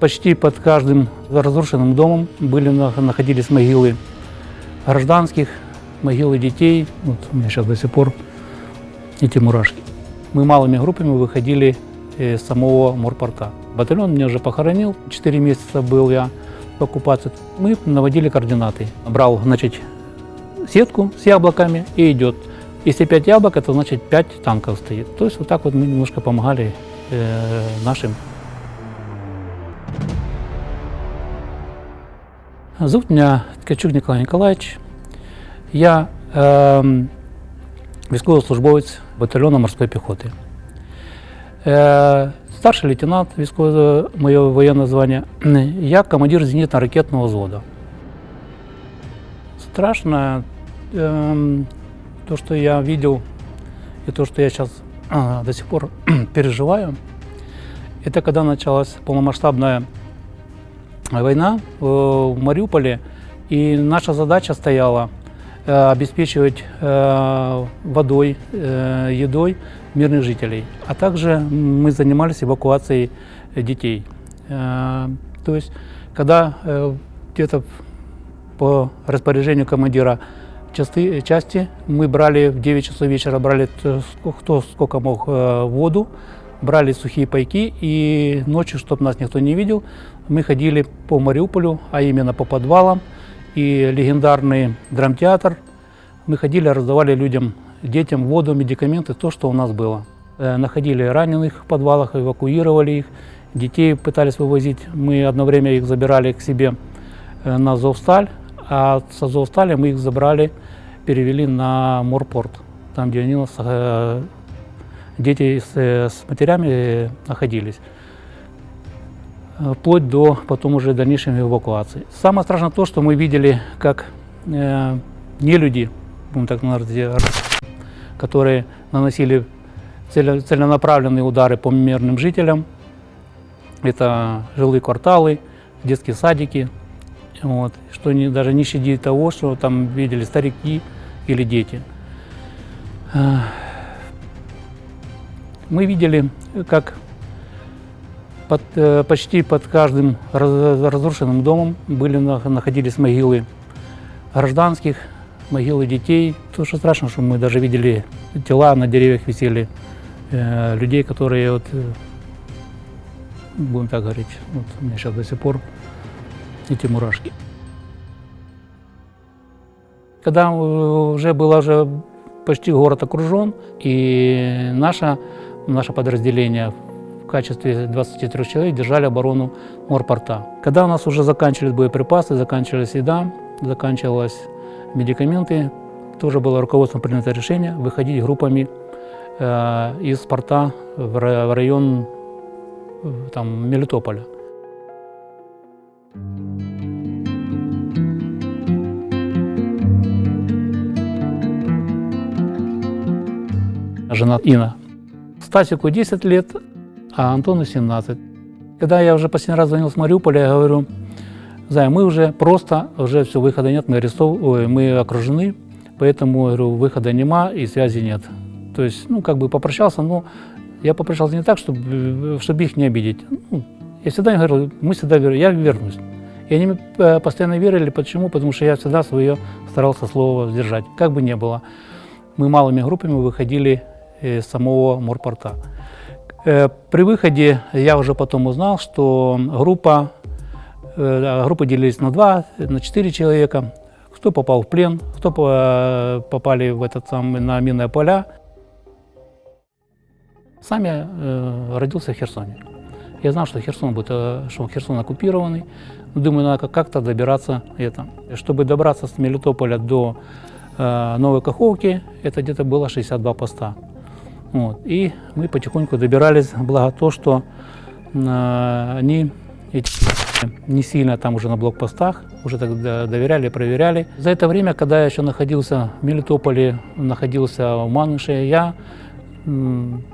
Почти под каждым разрушенным домом были, на- находились могилы гражданских, могилы детей. Вот у меня сейчас до сих пор эти мурашки. Мы малыми группами выходили с самого морпорта. Батальон меня уже похоронил, 4 месяца был я в оккупации. Мы наводили координаты. Брал, значит, сетку с яблоками и идет. Если 5 яблок, это значит 5 танков стоит. То есть вот так вот мы немножко помогали э, нашим. Зовут меня Ткачук Николай Николаевич. Я эм, військовослужбовець батальйону морської піхоти. Е, старший лейтенант військового моє воєнне звання. Я командир зенітно-ракетного взвода. Страшно эм, то, что я видел, и то, что я сейчас до сих пор переживаю, это когда началась полномасштабная война э, в Мариуполе, и наша задача стояла э, обеспечивать э, водой, э, едой мирных жителей, а также мы занимались эвакуацией детей. Э, То есть, когда э, где-то по распоряжению командира части, части мы брали в 9 часов вечера, брали кто сколько мог э, воду, брали сухие пайки и ночью, чтобы нас никто не видел, мы ходили по Мариуполю, а именно по подвалам и легендарный драмтеатр. Мы ходили, раздавали людям, детям воду, медикаменты, то, что у нас было. Э, Находили раненых в подвалах, эвакуировали их, детей пытались вывозить. Мы одно время их забирали к себе э, на Азовсталь, а с Азовсталя мы их забрали, перевели на Морпорт, там, где они нас, э, дети с, э, с матерями э, находились. Э, Вплоть до потом уже дальнейшей эвакуации. Самое страшное то, что мы видели, как э, нелюди, будем так называть, которые наносили целе- целенаправленные удары по мирным жителям. Это жилые кварталы, детские садики, вот, что не, даже не щадит того, что там видели старики или дети. Мы видели, как под, э, почти под каждым раз- разрушенным домом были, на- находились могилы гражданских, могилы детей. То, что страшно, что мы даже видели тела на деревьях висели э, людей, которые вот, э, будем так говорить, вот у меня сейчас до сих пор эти мурашки. Когда уже было уже почти город окружен, и наше, наше подразделение в качестве 23 человек держали оборону морпорта. Когда у нас уже заканчивались боеприпасы, заканчивалась еда, заканчивались медикаменты, тоже было руководством принято решение выходить группами э, из порта в ра- в район э, там, Мелитополя. Жена Инна. Стасику 10 лет, а Антону 17. Когда я уже последний раз звонил с Мариуполя, я говорю, Зая, мы уже просто, уже все, выхода нет, мы, арестов... Ой, мы окружены, поэтому, говорю, выхода нема и связи нет. То есть, ну, как бы попрощался, но я попрощался не так, чтобы, чтобы их не обидеть. Ну, я всегда говорил, мы всегда вер... я вернусь. И они э, постоянно верили, почему? Потому что я всегда свое старался слово сдержать, как бы ни было. Мы малыми группами выходили самого морпорта. Э, При выходе я уже потом узнал, что группа, э, группы делились на два, на четыре человека. Кто попал в плен, кто по- попали в этот самый, на минные поля. Сам я э, родился в Херсоне. Я знал, что Херсон будет, что Херсон оккупированный. Думаю, надо как- как-то добираться это. Чтобы добраться с Мелитополя до э, Новой Каховки, это где-то было 62 поста. Вот. И мы потихоньку добирались, благо то, что э, они эти не сильно там уже на блокпостах, уже до- доверяли, проверяли. За это время, когда я еще находился в Мелитополе, находился в Мануше, я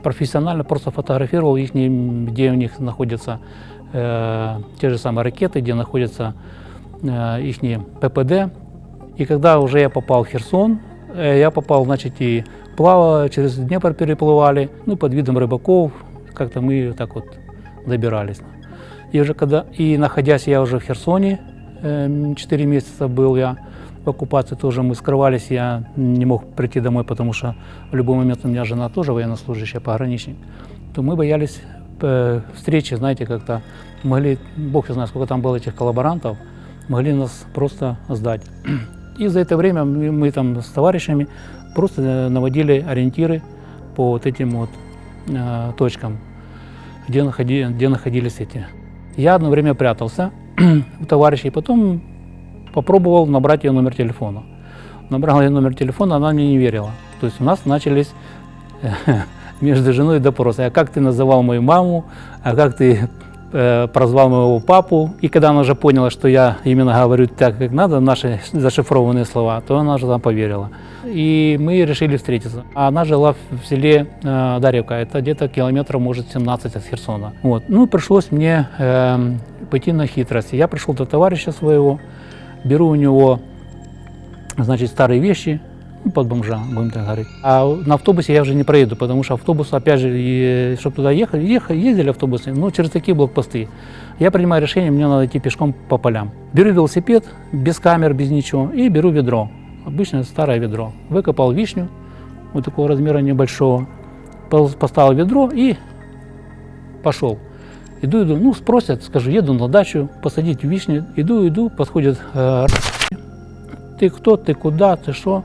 профессионально просто фотографировал их, где у них находятся э, те же самые ракеты, где находятся э, их ППД. И когда уже я попал в Херсон, я попал, значит, и плавал, через Днепр переплывали, ну, под видом рыбаков, как-то мы так вот добирались. И уже когда, и находясь я уже в Херсоне, 4 месяца был я в оккупации, тоже мы скрывались, я не мог прийти домой, потому что в любой момент у меня жена тоже военнослужащая, пограничник, то мы боялись встречи, знаете, как-то могли, бог знает, сколько там было этих коллаборантов, могли нас просто сдать. И за это время мы, мы там с товарищами просто э, наводили ориентиры по вот этим вот э, точкам, где, находи, где находились эти. Я одно время прятался у товарищей, потом попробовал набрать ее номер телефона. Набрал ее номер телефона, она мне не верила. То есть у нас начались э, между женой допросы. А как ты называл мою маму? А как ты прозвал моего папу? И когда она уже поняла, что я именно говорю так, как надо, наши зашифрованные слова, то она же там поверила. И мы решили встретиться. Она жила в селе Даревка, это где-то километров, может, 17 от Херсона. Вот. Ну, пришлось мне э, пойти на хитрость. Я пришел до товарища своего, беру у него, значит, старые вещи, под бомжа, будем так говорить. А на автобусе я уже не проеду, потому что автобус, опять же, чтобы туда ехать, ехать, ездили автобусы, но через такие блокпосты. Я принимаю решение, мне надо идти пешком по полям. Беру велосипед, без камер, без ничего, и беру ведро, обычное старое ведро. Выкопал вишню, вот такого размера небольшого, поставил ведро и пошел. Иду, иду, ну, спросят, скажу, еду на дачу, посадить вишню. Иду, иду, подходит, э, ты кто, ты куда, ты что?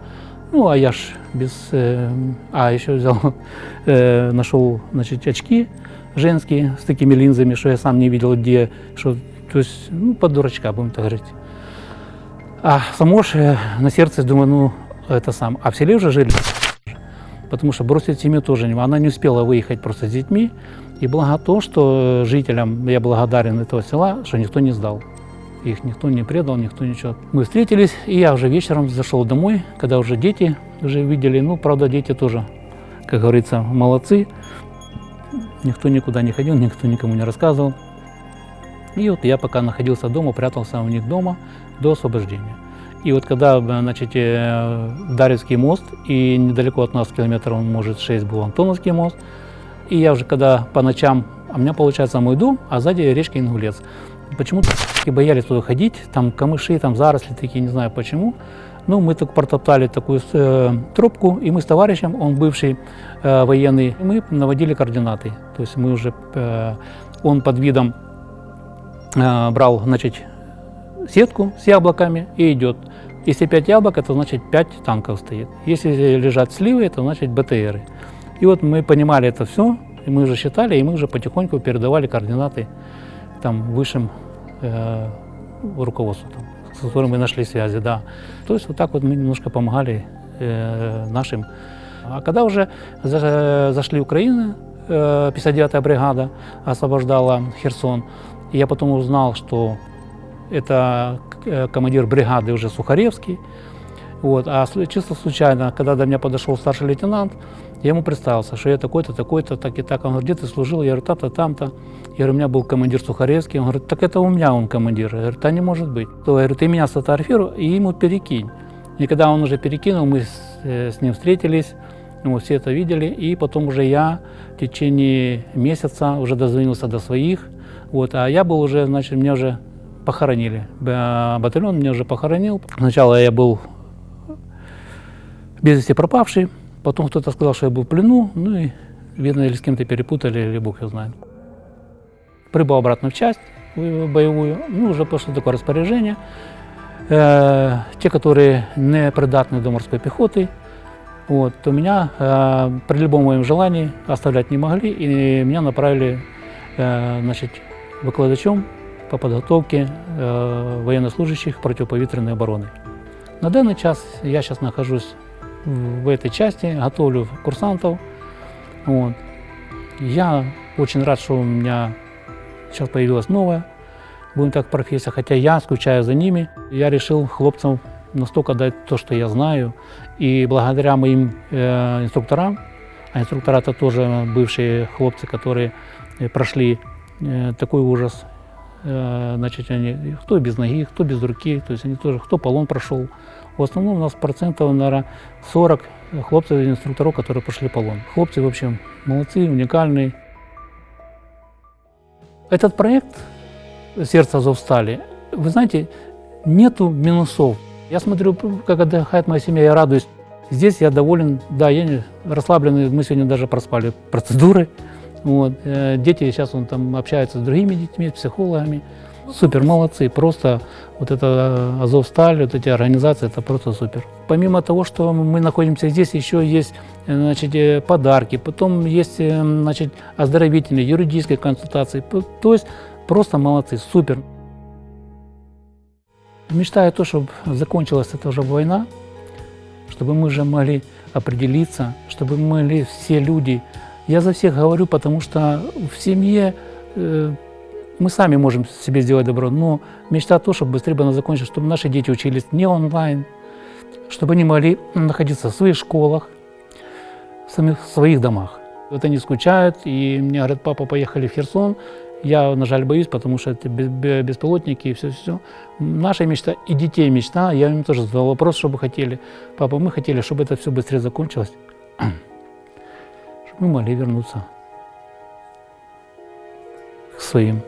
Ну, а я ж без... Э, а, еще взял, э, нашел, значит, очки женские с такими линзами, что я сам не видел, где, что, то есть, ну, под дурачка, будем так говорить. А само ж э, на сердце думаю, ну, это сам. А в селе уже жили, потому что бросить семью тоже не Она не успела выехать просто с детьми, и благо то, что жителям я благодарен этого села, что никто не сдал. Их никто не предал, никто ничего. Мы встретились, и я уже вечером зашел домой, когда уже дети уже видели. Ну, правда, дети тоже, как говорится, молодцы. Никто никуда не ходил, никто никому не рассказывал. И вот я пока находился дома, прятался у них дома до освобождения. И вот когда, значит, э, Дарьевский мост, и недалеко от нас километров, может, 6 был Антоновский мост, и я уже когда по ночам, а у меня получается мой дом, а сзади речка Ингулец. Почему-то боялись туда ходить, там камыши, там заросли такие, не знаю почему. Ну, мы так протоптали такую э, трубку, и мы с товарищем, он бывший э, военный, мы наводили координаты. То есть мы уже, э, он под видом э, брал, значит, сетку с яблоками и идет. Если 5 яблок, это значит 5 танков стоит. Если лежат сливы, это значит БТРы. И вот мы понимали это все, и мы уже считали, и мы уже потихоньку передавали координаты там высшим э, руководству, там, с которым мы нашли связи, да. То есть вот так вот мы немножко помогали э, нашим. А когда уже за, зашли Украины, э, 59-я бригада освобождала Херсон, и я потом узнал, что это э, командир бригады уже Сухаревский, вот, а чисто случайно, когда до меня подошел старший лейтенант, я ему представился, что я такой-то, такой-то, так и так. Он говорит, где ты служил? Я говорю, там-то, там-то. Я говорю, у меня был командир Сухаревский. Он говорит, так это у меня он командир. Я говорю, да не может быть. То, я говорю, ты меня сфотографируй и ему перекинь. И когда он уже перекинул, мы с, э, с ним встретились, мы все это видели, и потом уже я в течение месяца уже дозвонился до своих, вот, а я был уже, значит, меня уже похоронили. Батальон меня уже похоронил. Сначала я был без вести пропавший, Потом кто-то сказал, что я был в плену, ну и, видно, или с кем-то перепутали, или бог его знает. Прибыл обратно в часть боевую, ну, уже пошло такое распоряжение. Э, те, которые не придатны до морской пехоты, вот, то меня э, при любом моем желании оставлять не могли, и меня направили э, значит, выкладачом по подготовке э, военнослужащих противоповітряної обороны. На данный час я сейчас нахожусь в этой части, готовлю курсантов. Вот. Я очень рад, что у меня сейчас появилась новая, будем так, профессия, хотя я скучаю за ними. Я решил хлопцам настолько дать то, что я знаю, и благодаря моим э, инструкторам, а инструктора это тоже бывшие хлопцы, которые э, прошли э, такой ужас, э, значит, они, кто без ноги, кто без руки, то есть они тоже, кто полон прошел, в основном у нас процентов, наверное, 40 хлопцев и инструкторов, которые прошли полон. Хлопцы, в общем, молодцы, уникальные. Этот проект сердце Азовстали. Вы знаете, нету минусов. Я смотрю, как отдыхает моя семья, я радуюсь. Здесь я доволен, да, я не- расслабленный, мы сегодня даже проспали процедуры. Вот. э, Дети сейчас он там общаются с другими детьми, с психологами. Супер, молодцы, просто вот это Азовсталь, вот эти организации, это просто супер. Помимо того, что мы находимся здесь, еще есть э, значит, э, подарки, потом есть э, значит, оздоровительные, юридические консультации. То есть просто молодцы, супер. Мечтаю то, чтобы закончилась эта уже война, чтобы мы уже могли определиться, чтобы мы могли все люди. Я за всех говорю, потому что в семье э, мы сами можем себе сделать добро, но мечта то, чтобы быстрее бы она закончилась, чтобы наши дети учились не онлайн, чтобы они могли находиться в своих школах, в самих в своих домах. Вот они скучают, и мне говорят, папа, поехали в Херсон. Я, на жаль, боюсь, потому что это бе- бе- беспилотники и все-все. Наша мечта и детей мечта. Я им тоже задал вопрос, что бы хотели. Папа, мы хотели, чтобы это все быстрее закончилось, чтобы мы могли вернуться к своим